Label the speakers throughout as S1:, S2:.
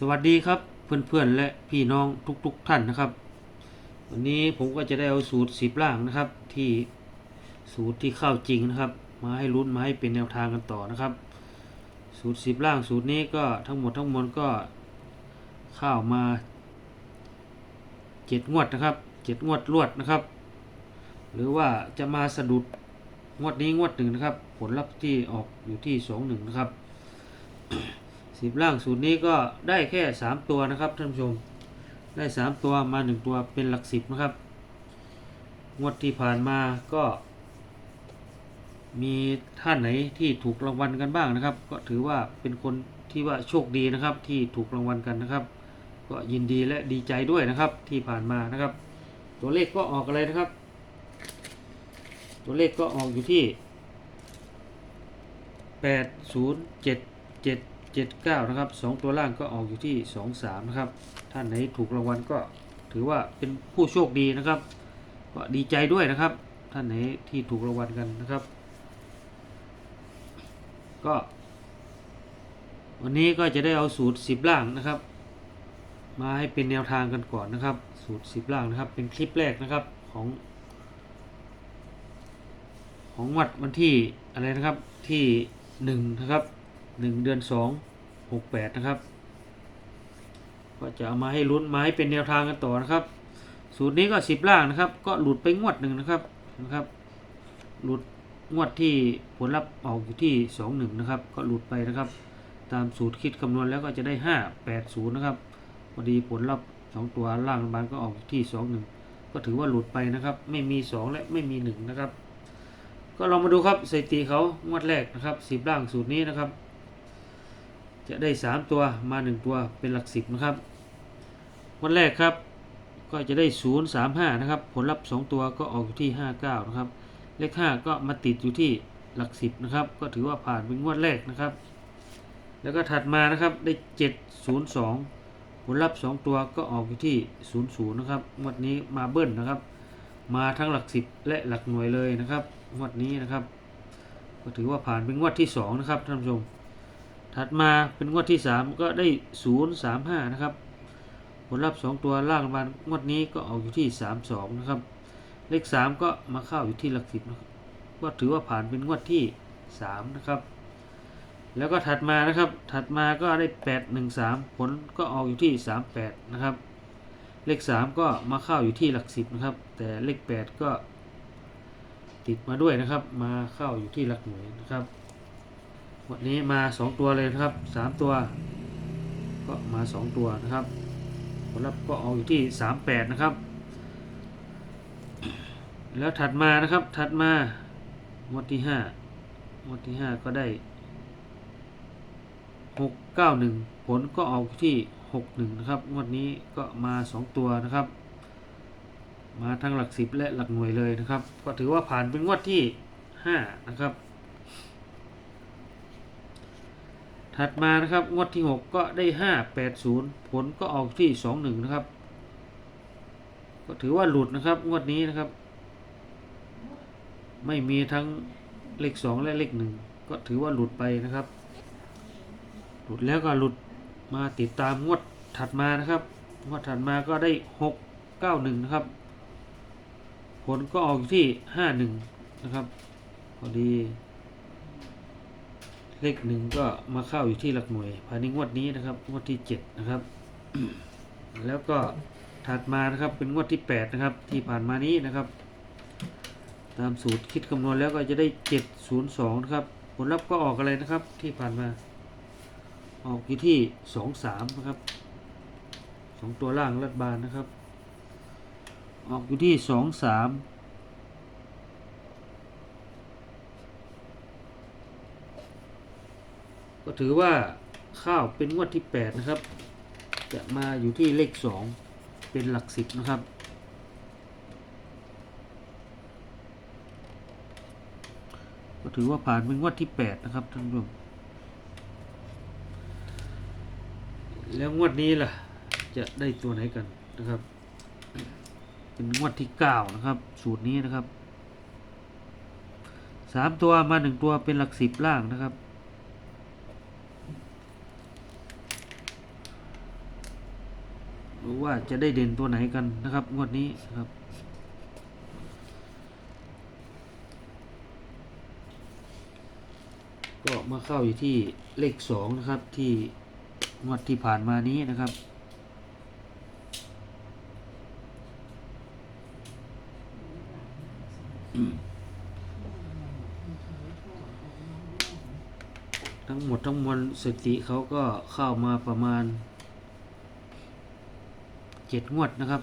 S1: สวัสดีครับเพื่อนๆและพี่น้องทุกๆท่านนะครับ วันนี้ผมก็จะได้เอาสูตรสิบล่างนะครับ ที่สูตรที่เข้าจริงนะครับ มาให้ลุ้นมาให้เป็นแนวทางกันต่อนะครับ สูตรสิบล่างสูตรนี้ก็ทั้งหมดทั้งมวลก็เข้ามาเจ็ดงวดนะครับเจ็ดงวดรวดนะครับ หรือว่าจะมาสะดุดงวดนี้งวดหนึ่งนะครับ ผลลัพธ์ที่ออกอยู่ที่สองหนึ่งนะครับ สิบล่างสูตรนี้ก็ได้แค่สามตัวนะครับท่านผู้ชม ได้สามตัวมาหนึ่งตัวเป็นหลักสิบนะครับ งวดที่ผ่านมาก็ มีท่านไหนที่ถูกรางวัลกันบ้างนะครับ ก็ถือว่าเป็นคนที่ว่าโชคดีนะครับ ที่ถูกรางวัลกันนะครับ ก็ยินดีและดีใจด้วยนะครับที่ผ่านมานะครับ ตัวเลขก็ออกอะไรนะครับ ตัวเลขก็ออกอยู่ที่แปดศูนย์เจ็ดเจ็ด เจ็ดเก้านะครับสองตัวล่างก็ออกอยู่ที่สองสามนะครับ ท่านไหนถูกรางวัลก็ถือว่าเป็นผู้โชคดีนะครับ ก็ดีใจด้วยนะครับ ท่านไหนที่ถูกรางวัลกันนะครับ ก็ วันนี้ก็จะได้เอาสูตรสิบล่างนะครับ มาให้เป็นแนวทางกันก่อนนะครับ สูตรสิบล่างนะครับ เป็นคลิปแรกนะครับของ ของวัดวันที่อะไรนะครับที่หนึ่งนะครับ หนึ่งเดือนสองหกแปดนะครับ ก็จะเอามาให้ลุ้นมาให้เป็นแนวทางกันต่อนะครับ สูตรนี้ก็สิบล่างนะครับ ก็หลุดไปงวดหนึ่งนะครับนะครับ หลุดงวดที่ผลลัพธ์ออกอยู่ที่สองหนึ่งนะครับ ก็หลุดไปนะครับ ตามสูตรคิดคำนวณแล้วก็จะได้ห้าแปดศูนย์นะครับพอดีผลลัพธ์สองตัวล่างบาลก็ออกอที่สองหนึ่งก็ถือว่าหลุดไปนะครับ ไม่มีสองและไม่มีหนึ่งนะครับก็ลองมาดูครับสถิติเขางวดแรกนะครับสิบล่างสูตรนี้นะครับ จะได้สามตัวมาหนึ่งตัวเป็นหลักสิบนะครับงวดแรกครับก็จะได้ศูนย์สามห้านะครับ ผลลัพธ์สองตัวก็ออกอยู่ที่ห้าเก้านะครับ เลขห้าก็มาติดอยู่ที่หลักสิบนะครับ ก็ถือว่าผ่านเป็นงวดแรกนะครับ แล้วก็ถัดมานะครับได้เจ็ดศูนย์สองผลลัพธ์สองตัวก็ออกอยู่ที่ศูนย์ศูนย์นะครับ งวดนี้มาเบิ้ลนะครับ มาทั้งหลักสิบและหลักหน่วยเลยนะครับ งวดนี้นะครับ ก็ถือว่าผ่านเป็นงวดที่สองนะครับท่านผู้ชม ถัดมาเป็นงวดที่สามก็ได้ศูนย์สามห้านะครับ ผลลัพธ์สองตัวล่างรัฐบางวดนี้ก็ออกอยู่ที่สามสองนะครับ เลขสามก็มาเข้าอยู่ที่หลักสิบนะครับก็ถือว่าผ่านเป็นงวดที่สามนะครับ แล้วก็ถัดมานะครับ ถัดมาก็ได้แปดหนึ่งสามผลก็ออกอยู่ที่สามแปดนะครับ เลขสามก็มาเข้าอยู่ที่หลักสิบนะครับ แต่เลขแปดก็ติดมาด้วยนะครับ มาเข้าอยู่ที่หลักหน่วยนะครับ วันนี้มาสองตัวเลยนะครับสามตัว ก็มาสองตัวนะครับ ผลลัพธ์ก็ออกอยู่ที่สามแปดนะครับ แล้วถัดมานะครับถัดมางวดที่ห้างวดที่ห้าก็ได้หกเก้าหนึ่งผลก็ออกที่หกหนึ่งนะครับงวดนี้ก็มาสองตัวนะครับ มาทั้งหลักสิบและหลักหน่วยเลยนะครับ ก็ถือว่าผ่านเป็นงวดที่ห้านะครับ ถัดมานะครับงวดที่หกก็ได้ห้าแปดศูนย์ผลก็ออกที่สองหนึ่งนะครับ ก็ถือว่าหลุดนะครับงวดนี้นะครับ ไม่มีทั้งเลขสองและเลขหนึ่งก็ถือว่าหลุดไปนะครับ หลุดแล้วก็หลุดมาติดตามงวดถัดมานะครับงวดถัดมาก็ได้หกเก้าหนึ่งนะครับ ผลก็ออกที่ห้าหนึ่งนะครับพอดี เลขหนึ่งก็มาเข้าอยู่ที่หลักหน่วย ภายในงวดนี้นะครับ งวดที่เจ็ดนะครับ แล้วก็ถัดมานะครับเป็นงวดที่แปดนะครับ ที่ผ่านมานี้นะครับ ตามสูตรคิดคำนวณแล้วก็จะได้เจ็ดศูนย์สองนะครับ ผลลัพธ์ก็ออกอะไรนะครับ ที่ผ่านมา ออกอยู่ที่สองสามนะครับสองตัวล่างรัฐบาลนะครับ ออกอยู่ที่สองสาม ก็ถือว่าข้าวเป็นงวดที่ 8 นะครับ จะมาอยู่ที่เลข 2 เป็นหลักสิบนะครับ ก็ถือว่าผ่านเป็นงวดที่ 8 นะครับท่านผู้ชมแล้วงวดนี้ล่ะจะได้ตัวไหนกันนะครับ เป็นงวดที่ 9 นะครับ สูตรนี้นะครับสามตัวมาหนึ่งตัวเป็นหลักสิบล่างนะครับ รู้ ว่าจะได้เด่นตัวไหนกันนะครับ งวดนี้นะครับก็มาเข้าอยู่ที่เลขสองนะครับที่งวดที่ผ่านมานี้นะครับ ทั้งหมดทั้งมวลสติเขาก็เข้ามาประมาณ เจ็ดงวดนะครับ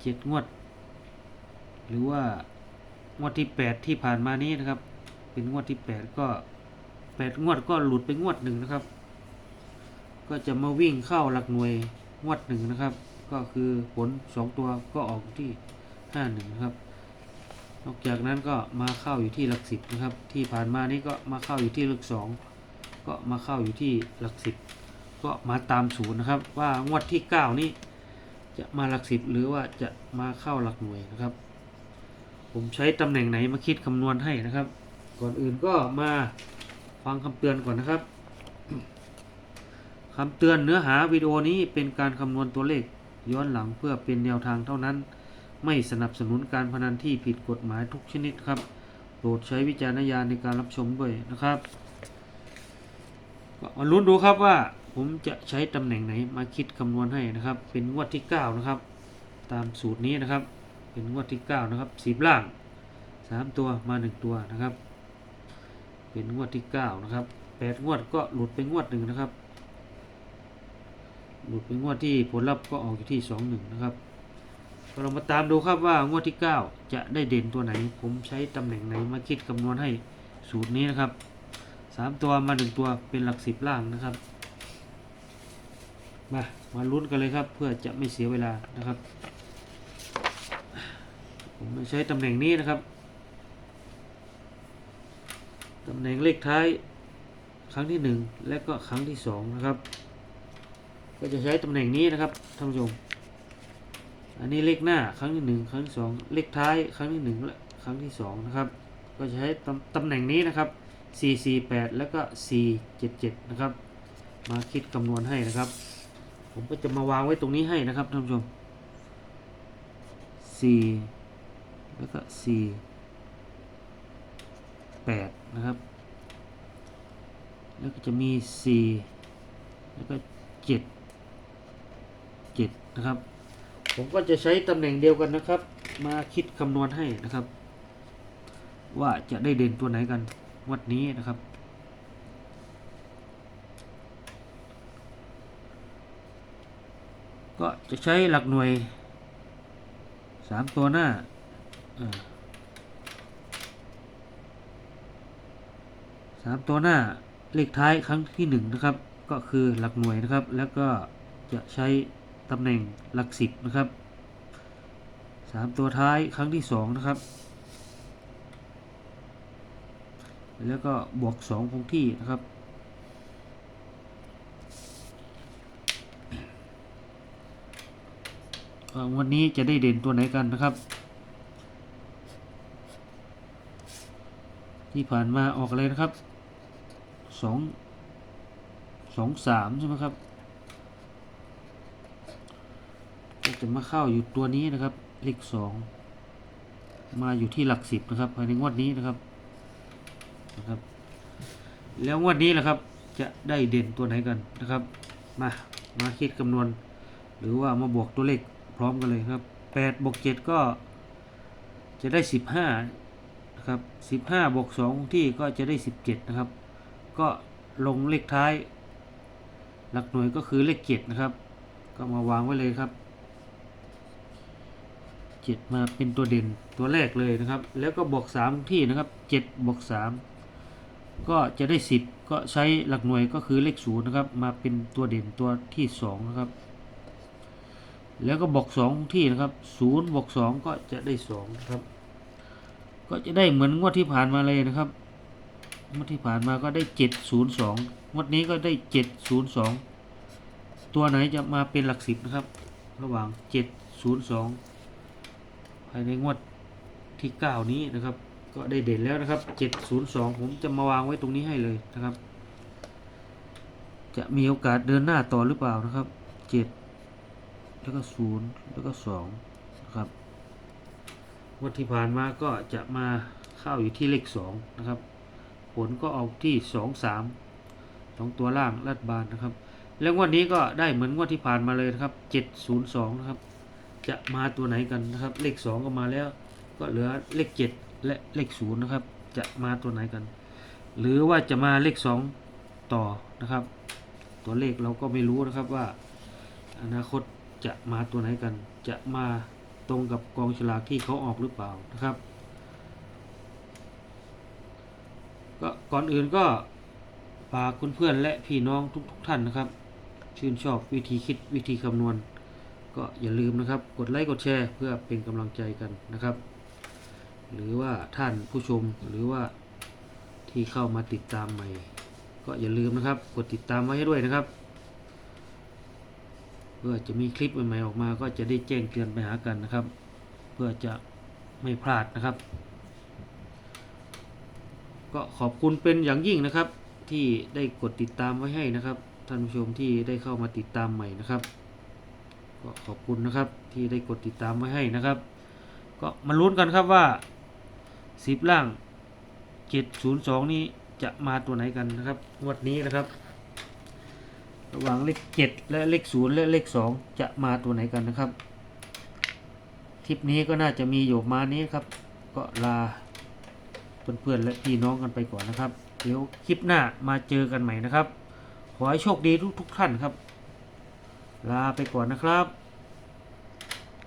S1: เจ็ดงวด หรือว่างวดที่แปดที่ผ่านมานี้นะครับ เป็นงวดที่แปดก็แปดงวดก็หลุดไปงวดหนึ่งนะครับ ก็จะมาวิ่งเข้าหลักหน่วยงวดหนึ่งนะครับ ก็คือผลสองตัวก็ออกที่ห้าหนึ่งนะครับ นอกจากนั้นก็มาเข้าอยู่ที่หลักสิบนะครับ ที่ผ่านมานี้ก็มาเข้าอยู่ที่หลักสองก็มาเข้าอยู่ที่หลักสิบ ก็มาตามศูนย์นะครับ ว่างวดที่เก้านี้จะมาหลักสิบหรือว่าจะมาเข้าหลักหน่วยนะครับ ผมใช้ตำแหน่งไหนมาคิดคำนวณให้นะครับ ก่อนอื่นก็มาฟังคำเตือนก่อนนะครับคำเตือนเนื้อหาวิดีโอนี้เป็นการคำนวณตัวเลขย้อนหลังเพื่อเป็นแนวทางเท่านั้น ไม่สนับสนุนการพนันที่ผิดกฎหมายทุกชนิดครับ โปรดใช้วิจารณญาณในการรับชมด้วยนะครับมาลุ้นดูครับว่า ผมจะใช้ตำแหน่งไหนมาคิดคำนวณให้นะครับ เป็นงวดที่ 9 นะครับ ตามสูตรนี้นะครับ เป็นงวดที่ 9 นะครับสีล่าง 3 ตัวมา 1 ตัวนะครับ เป็นงวดที่ 9 นะครับ 8 งวดก็หลุดไปงวดหนึ่งนะครับ หลุดไปงวดที่ผลลัพธ์ก็ออกอยู่ที่ 2 1 นะครับก็เรามาตามดูครับว่างวดที่ 9 จะได้เด่นตัวไหน ผมใช้ตำแหน่งไหนมาคิดคำนวณให้สูตรนี้นะครับ 3 ตัวมา 1 ตัวเป็นหลักสิบล่างนะครับ มามาลุ้นกันเลยครับ เพื่อจะไม่เสียเวลานะครับ ผมใช้ตำแหน่งนี้นะครับตำแหน่งเลขท้ายครั้งที่ 1 และก็ครั้งที่2นะครับ ก็จะใช้ตำแหน่งนี้นะครับท่านผู้ชมอันนี้เลขหน้าครั้งที่หนึ่งครั้งที่สองเลขท้ายครั้งที่หนึ่งและครั้งที่สองนะครับก็จะใช้ตำตำแหน่งนี้นะครับ 4 4 8 แล้วก็ 4 7 7 นะครับ มาคิดคำนวณให้นะครับ ผมก็จะมาวางไว้ตรงนี้ให้นะครับท่านผู้ชม4แล้วก็4 8นะครับ แล้วก็จะมี4แล้วก็7 7นะครับ ผมก็จะใช้ตำแหน่งเดียวกันนะครับ มาคิดคำนวณให้นะครับ ว่าจะได้เด่นตัวไหนกันวัดนี้นะครับ ก็ จะใช้หลักหน่วยสามตัวหน้าสามตัวหน้าเลขท้ายครั้งที่หนึ่งนะครับ ก็คือหลักหน่วยนะครับ แล้วก็จะใช้ตำแหน่งหลักสิบนะครับสามตัวท้ายครั้งที่สองนะครับ แล้วก็บวกสองคงที่นะครับ เอ่อ วันนี้จะได้เด่นตัวไหนกันนะครับ ที่ผ่านมาออกอะไรนะครับสองสองสามใช่ไหมครับก็จะมาเข้าอยู่ตัวนี้นะครับ เลขสองมาอยู่ที่หลักสิบนะครับภายในงวดนี้นะครับนะครับ แล้วงวดนี้แหละครับจะได้เด่นตัวไหนกันนะครับ มามาคิดคำนวณ หรือว่ามาบวกตัวเลข พร้อมกันเลยครับแปดบวกเจ็ดก็จะได้สิบห้านะครับสิบห้าบวกสองที่ก็จะได้สิบเจ็ดนะครับ ก็ลงเลขท้าย หลักหน่วยก็คือเลขเจ็ดนะครับ ก็มาวางไว้เลยครับเจ็ดมาเป็นตัวเด่นตัวแรกเลยนะครับ แล้วก็บวกสามที่นะครับเจ็ดบวกสามก็จะได้สิบก็ใช้หลักหน่วยก็คือเลขศูนย์นะครับ มาเป็นตัวเด่นตัวที่สองนะครับ แล้วก็บวกสองที่นะครับศูนย์บวกสองก็จะได้สองครับ ก็จะได้เหมือนงวดที่ผ่านมาเลยนะครับงวดที่ผ่านมาก็ได้เจ็ดศูนย์สองงวดนี้ก็ได้เจ็ดศูนย์สองตัวไหนจะมาเป็นหลักสิบนะครับ ระหว่างเจ็ดศูนย์สองภายในงวดที่เก้านี้นะครับ ก็ได้เด่นแล้วนะครับเจ็ดศูนย์สองผมจะมาวางไว้ตรงนี้ให้เลยนะครับ จะมีโอกาสเดินหน้าต่อหรือเปล่านะครับเจ็ด แล้วก็ศูนย์แล้วก็สองนะครับงวดที่ผ่านมาก็จะมาเข้าอยู่ที่เลขสองนะครับ ผลก็ออกที่สองสามสองตัวล่างรัดบานนะครับ แล้ววดนี้ก็ได้เหมือนงวดที่ผ่านมาเลยนะครับเจ็ดศูนย์สองนะครับ จะมาตัวไหนกันนะครับ เลขสองก็มาแล้ว ก็เหลือเลขเจ็ดและเลขศูนย์นะครับ จะมาตัวไหนกัน หรือว่าจะมาเลขสองต่อนะครับ ตัวเลขเราก็ไม่รู้นะครับว่าอนาคต จะมาตัวไหนกัน จะมาตรงกับกองฉลากที่เขาออกหรือเปล่านะครับ ก็ก่อนอื่นก็ฝากเพื่อนๆและพี่น้องทุกๆท่านนะครับ ชื่นชอบวิธีคิดวิธีคำนวณ ก็อย่าลืมนะครับ กดไลค์กดแชร์เพื่อเป็นกำลังใจกันนะครับ หรือว่าท่านผู้ชมหรือว่าที่เข้ามาติดตามใหม่ ก็อย่าลืมนะครับ กดติดตามไว้ให้ด้วยนะครับ เพื่อจะมีคลิปใหม่ๆออกมาก็จะได้แจ้งเตือนไปหากันนะครับ เพื่อจะไม่พลาดนะครับ ก็ขอบคุณเป็นอย่างยิ่งนะครับ ที่ได้กดติดตามไว้ให้นะครับท่านผู้ชมที่ได้เข้ามาติดตามใหม่นะครับ ก็ขอบคุณนะครับที่ได้กดติดตามไว้ให้นะครับ ก็มาลุ้นกันครับว่าสิบล่างเจ็ดศูนย์สองนี้จะมาตัวไหนกันนะครับงวดนี้นะครับ ระหว่างเลขเจ็ดและเลขศูนย์และเลขสองจะมาตัวไหนกันนะครับทริปนี้ก็น่าจะมีอยู่มานี้ครับ ก็ลาเพื่อนๆและพี่น้องกันไปก่อนนะครับ เดี๋ยวคลิปหน้ามาเจอกันใหม่นะครับ ขอให้โชคดีทุกๆท่านครับ ลาไปก่อนนะครับ